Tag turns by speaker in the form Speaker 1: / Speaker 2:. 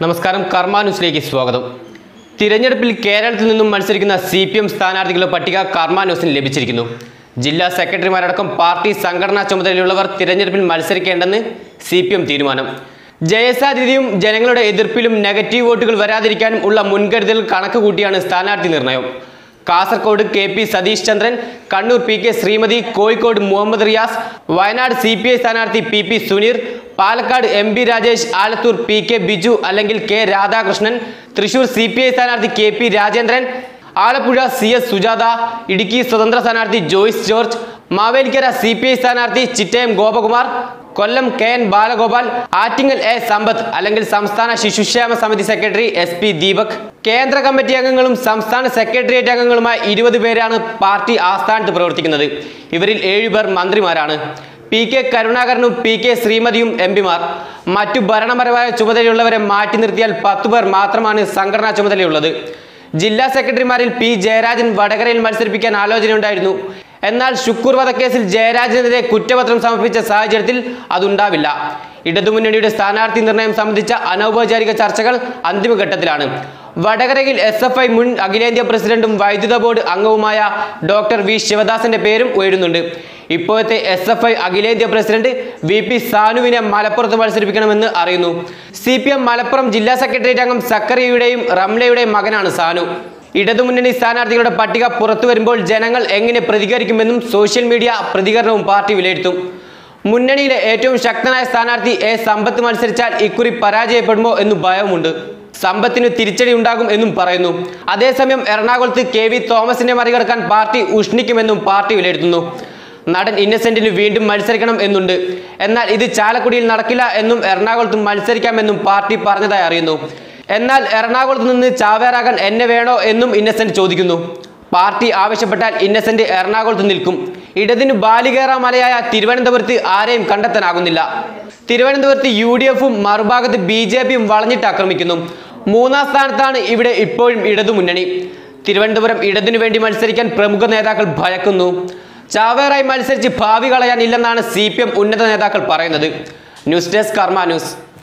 Speaker 1: നമസ്കാരം കർമ്മ ന്യൂസിലേക്ക് സ്വാഗതം. തിരഞ്ഞെടുപ്പിൽ കേരളത്തിൽ നിന്നും മത്സരിക്കുന്ന സി പി എം സ്ഥാനാർത്ഥികളുടെ പട്ടിക കർമ്മ ന്യൂസിന് ലഭിച്ചിരിക്കുന്നു. ജില്ലാ സെക്രട്ടറിമാരടക്കം പാർട്ടി സംഘടനാ ചുമതലയുള്ളവർ തിരഞ്ഞെടുപ്പിൽ മത്സരിക്കേണ്ടെന്ന് സി പി എം തീരുമാനം. ജയസാധ്യതയും ജനങ്ങളുടെ എതിർപ്പിലും നെഗറ്റീവ് വോട്ടുകൾ വരാതിരിക്കാനും ഉള്ള മുൻകരുതൽ കണക്ക് കൂട്ടിയാണ് സ്ഥാനാർത്ഥി നിർണയം. Kasaragod K P Satheesh Chandran Kannur P K Sreemathi Kozhikode Muhammad Riyas Wayanad C P I സ്ഥാനാർത്ഥി P P Suneer Palakkad M P Rajesh Alathur P K Biju അല്ലെങ്കിൽ K Radhakrishnan Thrissur C P I സ്ഥാനാർത്ഥി K P Rajendran Alappuzha C S Sujatha Idukki സ്വതന്ത്ര സ്ഥാനാർത്ഥി Joyce George Mavelikkara C P I സ്ഥാനാർത്ഥി Chittayam Gopakumar Kollam K N Balagopal Attingal A Sampath അല്ലെങ്കിൽ സംസ്ഥാന ശിശുക്ഷേമ സമിതി secretary S P Deepak. കേന്ദ്ര committee അംഗങ്ങളും സംസ്ഥാന സെക്രട്ടേറിയറ്റ് അംഗങ്ങളുമായ ഇരുപത് പേരാണ് പാർട്ടി ആസ്ഥാനത്ത് പ്രവർത്തിക്കുന്നത്. ഇവരിൽ ഏഴുപേർ മന്ത്രിമാരാണ്. പി കെ കരുണാകരനും പി കെ ശ്രീമതിയും എം പിമാർ. മറ്റു ഭരണപരമായ ചുമതലയുള്ളവരെ മാറ്റി നിർത്തിയാൽ പത്തു പേർ മാത്രമാണ് സംഘടനാ ചുമതലയുള്ളത്. ജില്ലാ സെക്രട്ടറിമാരിൽ പി ജയരാജൻ വടകരയിൽ മത്സരിപ്പിക്കാൻ ആലോചനയുണ്ടായിരുന്നു. എന്നാൽ ശുക്കൂർ വധക്കേസിൽ ജയരാജനെതിരെ കുറ്റപത്രം സമർപ്പിച്ച സാഹചര്യത്തിൽ അതുണ്ടാവില്ല. ഇടതുമുന്നണിയുടെ സ്ഥാനാർത്ഥി നിർണയം സംബന്ധിച്ച അനൗപചാരിക ചർച്ചകൾ അന്തിമഘട്ടത്തിലാണ്. വടകരയിൽ എസ് എഫ് ഐ മുൻ അഖിലേന്ത്യാ പ്രസിഡന്റും വൈദ്യുത ബോർഡ് അംഗവുമായ ഡോക്ടർ വി ശിവദാസന്റെ പേരും ഉയരുന്നുണ്ട്. ഇപ്പോഴത്തെ എസ് എഫ് ഐ അഖിലേന്ത്യാ പ്രസിഡന്റ് വി പി സാനുവിനെ മലപ്പുറത്ത് മത്സരിപ്പിക്കണമെന്ന് അറിയുന്നു. സി പി എം മലപ്പുറം ജില്ലാ സെക്രട്ടേറിയറ്റ് അംഗം സക്കറിയുടെയും റംലയുടെയും മകനാണ് സാനു. ഇടതുമുന്നണി സ്ഥാനാർത്ഥികളുടെ പട്ടിക പുറത്തു വരുമ്പോൾ ജനങ്ങൾ എങ്ങനെ പ്രതികരിക്കുമെന്നും സോഷ്യൽ മീഡിയ പ്രതികരണവും പാർട്ടി വിലയിരുത്തും. മുന്നണിയിലെ ഏറ്റവും ശക്തനായ സ്ഥാനാർത്ഥി എ സമ്പത്ത് മത്സരിച്ചാൽ ഇക്കുറി പരാജയപ്പെടുമോ എന്ന് ഭയവുമുണ്ട്. സമ്പത്തിന് തിരിച്ചടി ഉണ്ടാകും എന്നും പറയുന്നു. അതേസമയം എറണാകുളത്ത് കെ വി തോമസിനെ മറികടക്കാൻ പാർട്ടി ഉഷ്ണിക്കുമെന്നും പാർട്ടി വിലയിരുത്തുന്നു. നടൻ ഇന്നസെന്റിന് വീണ്ടും മത്സരിക്കണം എന്നുണ്ട്. എന്നാൽ ഇത് ചാലക്കുടിയിൽ നടക്കില്ല എന്നും എറണാകുളത്ത് മത്സരിക്കാമെന്നും പാർട്ടി പറഞ്ഞതായി അറിയുന്നു. എന്നാൽ എറണാകുളത്ത് നിന്ന് ചാവേറാകാൻ എന്നെ വേണോ എന്നും ഇന്നസെന്റ് ചോദിക്കുന്നു. പാർട്ടി ആവശ്യപ്പെട്ടാൽ ഇന്നസെന്റ് എറണാകുളത്ത് നിൽക്കും. ഇടതിന് ബാലികേറ മലയായ തിരുവനന്തപുരത്ത് ആരെയും കണ്ടെത്താനാകുന്നില്ല. തിരുവനന്തപുരത്ത് യു ഡി എഫും മറുഭാഗത്ത് ബി ജെ പിയും വളഞ്ഞിട്ട് ആക്രമിക്കുന്നു. മൂന്നാം സ്ഥാനത്താണ് ഇവിടെ ഇപ്പോഴും ഇടതുമുന്നണി തിരുവനന്തപുരം ഇടതിനു വേണ്ടി മത്സരിക്കാൻ പ്രമുഖ നേതാക്കൾ ഭയക്കുന്നു. ചാവേറായി മത്സരിച്ച് ഭാവി കളയാനില്ലെന്നാണ് സി പി എം ഉന്നത നേതാക്കൾ പറയുന്നത്. News desk Karma news.